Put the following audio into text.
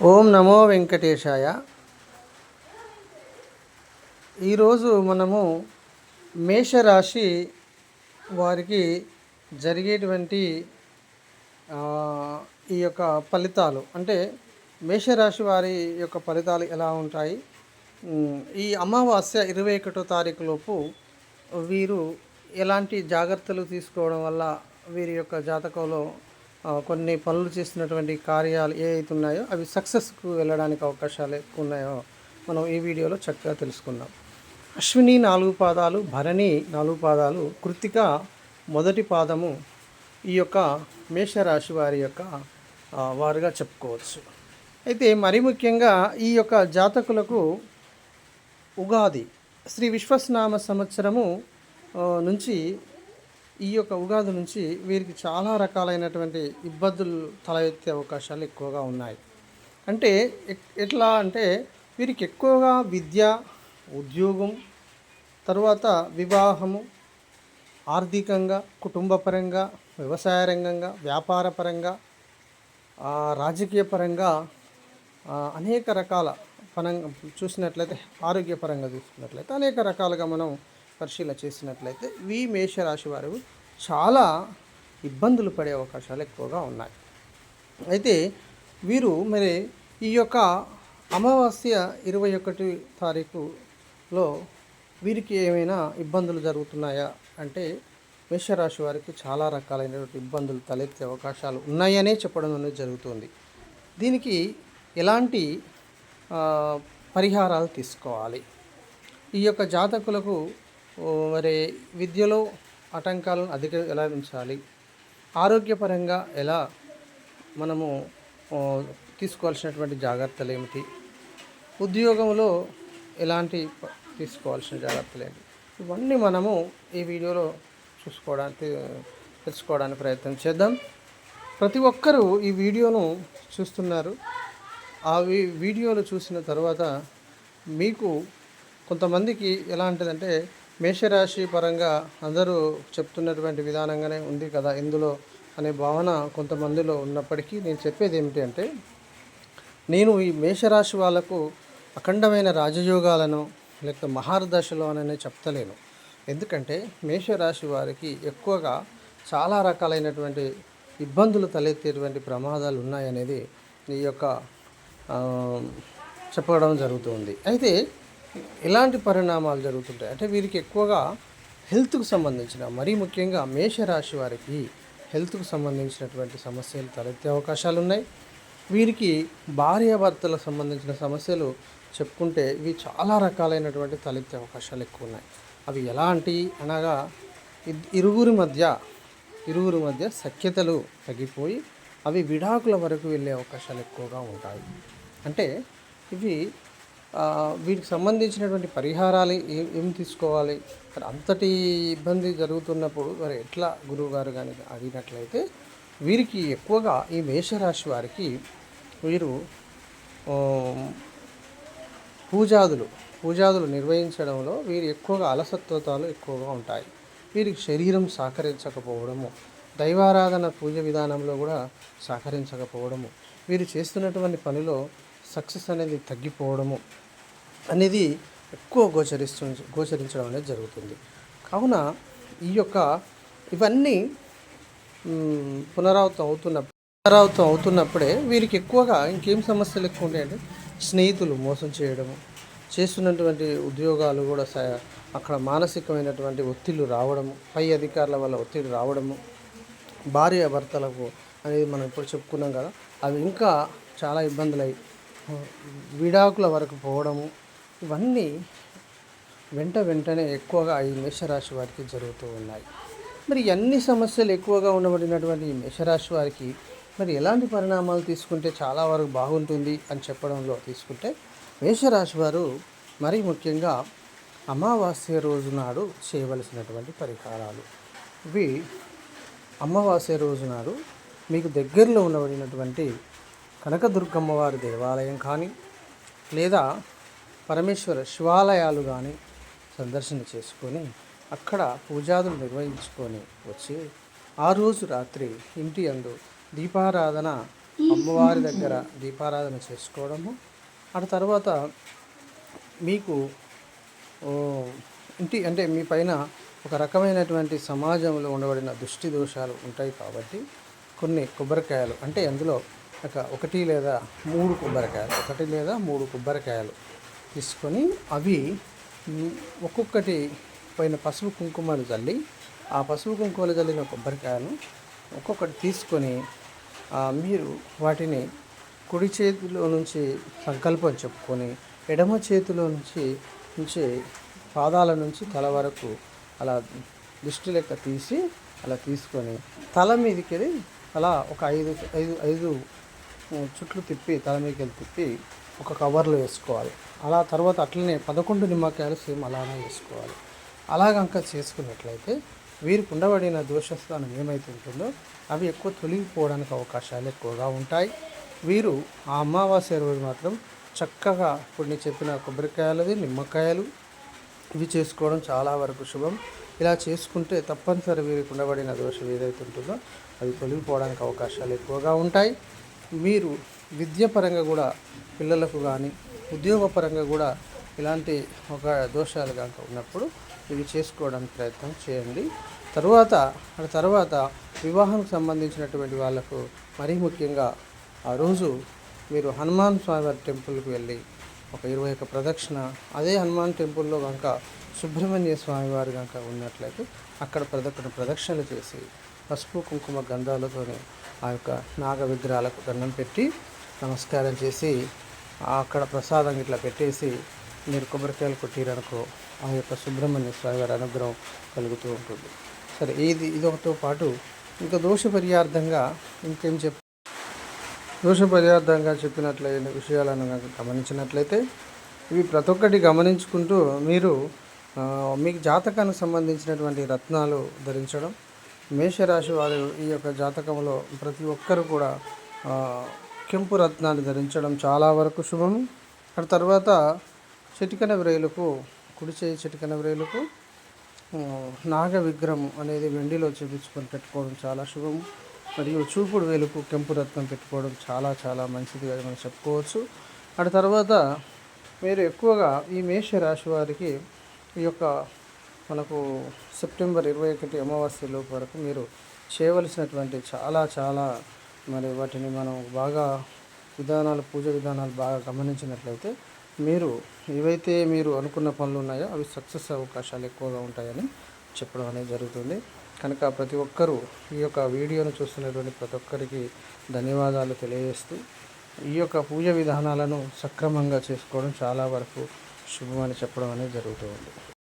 ఓం నమో వెంకటేశాయ. ఈరోజు మనము మేషరాశి వారికి జరిగేటువంటి ఈ యొక్క ఫలితాలు. అంటే మేషరాశి వారి యొక్క ఫలితాలు ఎలా ఉంటాయి? ఈ అమావాస్య ఇరవై ఒకటో తారీఖు లోపు వీరు ఎలాంటి జాగ్రత్తలు తీసుకోవడం వల్ల వీరి యొక్క జాతకంలో కొన్ని పనులు చేస్తున్నటువంటి కార్యాలు ఏ అయితే ఉన్నాయో అవి సక్సెస్కు వెళ్ళడానికి అవకాశాలు ఎక్కువ ఉన్నాయో మనం ఈ వీడియోలో చక్కగా తెలుసుకుందాం. అశ్విని నాలుగు పాదాలు భరణి నాలుగు పాదాలు కృతిక మొదటి పాదము ఈ యొక్క మేషరాశి వారి యొక్క వారుగా చెప్పుకోవచ్చు. అయితే మరి ముఖ్యంగా ఈ యొక్క జాతకులకు ఉగాది శ్రీ విశ్వస్నామ సంవత్సరము నుంచి ఈ యొక్క ఉగాది నుంచి వీరికి చాలా రకాలైనటువంటి ఇబ్బందులు తల ఎత్తే అవకాశాలు ఎక్కువగా ఉన్నాయి. అంటే ఎట్లా అంటే వీరికి ఎక్కువగా విద్య ఉద్యోగం తర్వాత వివాహము ఆర్థికంగా కుటుంబపరంగా వ్యవసాయ రంగంగా వ్యాపార పరంగా రాజకీయ పరంగా అనేక రకాల పరంగా చూసినట్లయితే ఆరోగ్యపరంగా చూసుకున్నట్లయితే అనేక రకాలుగా మనం పరిశీలన చేసినట్లయితే వి మేషరాశి వారు చాలా ఇబ్బందులు పడే అవకాశాలు ఎక్కువగా ఉన్నాయి. అయితే వీరు మరి ఈ యొక్క అమావాస్య ఇరవై ఒకటి తారీఖులో వీరికి ఏమైనా ఇబ్బందులు జరుగుతున్నాయా అంటే మేషరాశి వారికి చాలా రకాలైనటువంటి ఇబ్బందులు తలెత్తే అవకాశాలు ఉన్నాయనే చెప్పడం అనేది జరుగుతుంది. దీనికి ఎలాంటి పరిహారాలు తీసుకోవాలి? ఈ యొక్క జాతకులకు మరి విద్యలో ఆటంకాలను అధిక ఎలా ఉంచాలి? ఆరోగ్యపరంగా ఎలా మనము తీసుకోవాల్సినటువంటి జాగ్రత్తలు ఏమిటి? ఉద్యోగంలో ఎలాంటి తీసుకోవాల్సిన జాగ్రత్తలు ఏమిటి? ఇవన్నీ మనము ఈ వీడియోలో చూసుకోవడానికి తెలుసుకోవడానికి ప్రయత్నం చేద్దాం. ప్రతి ఒక్కరూ ఈ వీడియోను చూస్తున్నారు. ఆ వీడియోలు చూసిన తర్వాత మీకు కొంతమందికి ఎలాంటిదంటే మేషరాశి పరంగా అందరూ చెప్తున్నటువంటి విధానంగానే ఉంది కదా ఇందులో అనే భావన కొంతమందిలో ఉన్నప్పటికీ నేను చెప్పేది ఏమిటి అంటే నేను ఈ మేషరాశి వాళ్ళకు అఖండమైన రాజయోగాలను లేకపోతే మహారదశలో అననే చెప్తలేను. ఎందుకంటే మేషరాశి వారికి ఎక్కువగా చాలా రకాలైనటువంటి ఇబ్బందులు తలెత్తేటువంటి ప్రమాదాలు ఉన్నాయనేది ఈ యొక్క చెప్పడం జరుగుతుంది. అయితే ఎలాంటి పరిణామాలు జరుగుతుంటాయి? అంటే వీరికి ఎక్కువగా హెల్త్కు సంబంధించిన మరీ ముఖ్యంగా మేషరాశి వారికి హెల్త్కు సంబంధించినటువంటి సమస్యలు తలెత్తే అవకాశాలు ఉన్నాయి వీరికి భార్యాభర్తలకు సంబంధించిన సమస్యలు చెప్పుకుంటే ఇవి చాలా రకాలైనటువంటి తలెత్తే అవకాశాలు ఎక్కువ ఉన్నాయి అవి ఎలాంటి అనగా ఇద్- ఇరుగురి మధ్య ఇరువురి మధ్య సఖ్యతలు తగ్గిపోయి అవి విడాకుల వరకు వెళ్ళే అవకాశాలు ఎక్కువగా ఉంటాయి. అంటే ఇవి వీటికి సంబంధించినటువంటి పరిహారాలు ఏ- ఏం తీసుకోవాలి? మరి అంతటి ఇబ్బంది జరుగుతున్నప్పుడు మరి ఎట్లా గురువుగారు కానీ అడిగినట్లయితే వీరికి ఎక్కువగా ఈ మేషరాశి వారికి వీరు పూజాదులు పూజాదులు నిర్వహించడంలో వీరు ఎక్కువగా అలసత్వతాలు ఎక్కువగా ఉంటాయి. వీరికి శరీరం సహకరించకపోవడము దైవారాధన పూజ విధానంలో కూడా సహకరించకపోవడము వీరు చేస్తున్నటువంటి పనిలో సక్సెస్ అనేది తగ్గిపోవడము అనేది ఎక్కువ గోచరిస్తు గోచరించడం అనేది జరుగుతుంది. కావున ఈ యొక్క ఇవన్నీ పునరావృతం అవుతున్న పునరావృతం అవుతున్నప్పుడే వీరికి ఎక్కువగా ఇంకేం సమస్యలు ఎక్కువ ఉంటాయంటే స్నేహితులు మోసం చేయడము చేస్తున్నటువంటి ఉద్యోగాలు కూడా స అక్కడ మానసికమైనటువంటి ఒత్తిళ్ళు రావడము పై అధికారుల వల్ల ఒత్తిడి రావడము భార్య భర్తలకు అనేది మనం ఇప్పుడు చెప్పుకున్నాం కదా అవి ఇంకా చాలా ఇబ్బందులు అయి విడాకుల వరకు పోవడము ఇవన్నీ వెంట వెంటనే ఎక్కువగా ఈ మేషరాశి వారికి జరుగుతూ ఉన్నాయి. మరి అన్ని సమస్యలు ఎక్కువగా ఉండబడినటువంటి ఈ మేషరాశి వారికి మరి ఎలాంటి పరిణామాలు తీసుకుంటే చాలా వరకు బాగుంటుంది అని చెప్పడంలో తీసుకుంటే మేషరాశి వారు మరీ ముఖ్యంగా అమావాస్య రోజు నాడు చేయవలసినటువంటి పరిహారాలు. ఇవి అమావాస్య రోజు నాడు మీకు దగ్గరలో ఉండబడినటువంటి కనకదుర్గమ్మ వారి దేవాలయం కానీ లేదా పరమేశ్వర శివాలయాలు కానీ సందర్శన చేసుకొని అక్కడ పూజాదులు నిర్వహించుకొని వచ్చి ఆ రోజు రాత్రి ఇంటి అందు దీపారాధన అమ్మవారి దగ్గర దీపారాధన చేసుకోవడము. ఆ తర్వాత మీకు ఇంటి అంటే మీ పైన ఒక రకమైనటువంటి సమాజంలో ఉండబడిన దృష్టి దోషాలు ఉంటాయి కాబట్టి కొన్ని కొబ్బరికాయలు అంటే అందులో ఒక ఒకటి లేదా మూడు కొబ్బరికాయలు ఒకటి లేదా మూడు కొబ్బరికాయలు తీసుకొని అవి ఒక్కొక్కటి పైన పసుపు కుంకుమను చల్లి ఆ పసుపు కుంకుమలు చల్లిన కొబ్బరికాయను ఒక్కొక్కటి తీసుకొని మీరు వాటిని కుడి చేతిలో నుంచి సంకల్పం చెప్పుకొని ఎడమ చేతిలో నుంచి నుంచి పాదాల నుంచి తల వరకు అలా దిష్టి లెక్క తీసి అలా తీసుకొని తల మీదకి అలా ఒక ఐదు ఐదు ఐదు చుట్లు తిప్పి తల మీకెళ్ళి తిప్పి ఒక కవర్లో వేసుకోవాలి. అలా తర్వాత అట్లనే పదకొండు నిమ్మకాయలు సేమ్ అలానే వేసుకోవాలి. అలాగంక చేసుకున్నట్లయితే వీరు కుండబడిన దోషస్థానం ఏమైతే ఉంటుందో అవి ఎక్కువ తొలగిపోవడానికి అవకాశాలు ఎక్కువగా ఉంటాయి. వీరు ఆ అమావాస్య రోజు మాత్రం చక్కగా ఇప్పుడు నేను చెప్పిన కొబ్బరికాయలది నిమ్మకాయలు ఇవి చేసుకోవడం చాలా వరకు శుభం. ఇలా చేసుకుంటే తప్పనిసరి వీరికి ఉండబడిన దోషం ఏదైతే ఉంటుందో అది తొలగిపోవడానికి అవకాశాలు ఎక్కువగా ఉంటాయి. మీరు విద్యాపరంగా కూడా పిల్లలకు కానీ ఉద్యోగపరంగా కూడా ఇలాంటి ఒక దోషాలు కనుక ఉన్నప్పుడు ఇవి చేసుకోవడానికి ప్రయత్నం చేయండి. తరువాత తర్వాత వివాహానికి సంబంధించినటువంటి వాళ్ళకు మరీ ముఖ్యంగా ఆ రోజు మీరు హనుమాన్ స్వామివారి టెంపుల్కి వెళ్ళి ఒక ఇరవై ఒక్క ప్రదక్షిణ అదే హనుమాన్ టెంపుల్లో కనుక సుబ్రహ్మణ్య స్వామి వారు కనుక ఉన్నట్లయితే అక్కడ ప్రదక్షిణ ప్రదక్షిణలు చేసి పసుపు కుంకుమ గంధాలతోనే ఆ యొక్క నాగ విగ్రహాలకు దండం పెట్టి నమస్కారం చేసి అక్కడ ప్రసాదం ఇట్లా పెట్టేసి మీరు కొబ్బరికాయలు కొట్టిరనుకో ఆ యొక్క సుబ్రహ్మణ్య స్వామి అనుగ్రహం కలుగుతూ ఉంటుంది. సరే ఇది ఇదొకతో పాటు ఇంకా దోష పర్యార్థంగా ఇంకేం చెప్ దోష పర్యార్థంగా చెప్పినట్లయిన విషయాలను కనుక గమనించినట్లయితే ఇవి ప్రతి ఒక్కటి గమనించుకుంటూ మీరు మీకు జాతకానికి సంబంధించినటువంటి రత్నాలు ధరించడం మేషరాశి వారు ఈ యొక్క జాతకంలో ప్రతి ఒక్కరు కూడా కెంపు రత్నాన్ని ధరించడం చాలా వరకు శుభం. ఆ తర్వాత చిటికన వ్రేలుకు కుడి చేయి చిటికన వ్రేలుకు నాగ విగ్రహం అనేది వెండిలో చేపించుకొని పెట్టుకోవడం చాలా శుభం. మరియు చూపుడు వేలుకు కెంపు రత్నం పెట్టుకోవడం చాలా చాలా మంచిదిగా మనం చెప్పుకోవచ్చు. ఆ తర్వాత మీరు ఎక్కువగా ఈ మేష రాశి వారికి ఈ యొక్క మనకు సెప్టెంబర్ ఇరవై ఒకటి అమావాస్య లోపు వరకు మీరు చేయవలసినటువంటి చాలా చాలా మరి వాటిని మనం బాగా విధానాలు పూజ విధానాలు బాగా గమనించినట్లయితే మీరు ఏవైతే మీరు అనుకున్న పనులు ఉన్నాయో అవి సక్సెస్ అవకాశాలు ఎక్కువగా ఉంటాయని చెప్పడం అనేది జరుగుతుంది. కనుక ప్రతి ఒక్కరూ ఈ యొక్క వీడియోను చూస్తున్నటువంటి ప్రతి ఒక్కరికి ధన్యవాదాలు తెలియజేస్తూ ఈ యొక్క పూజ విధానాలను సక్రమంగా చేసుకోవడం చాలా వరకు శుభమని చెప్పడం అనేది జరుగుతూ ఉంది.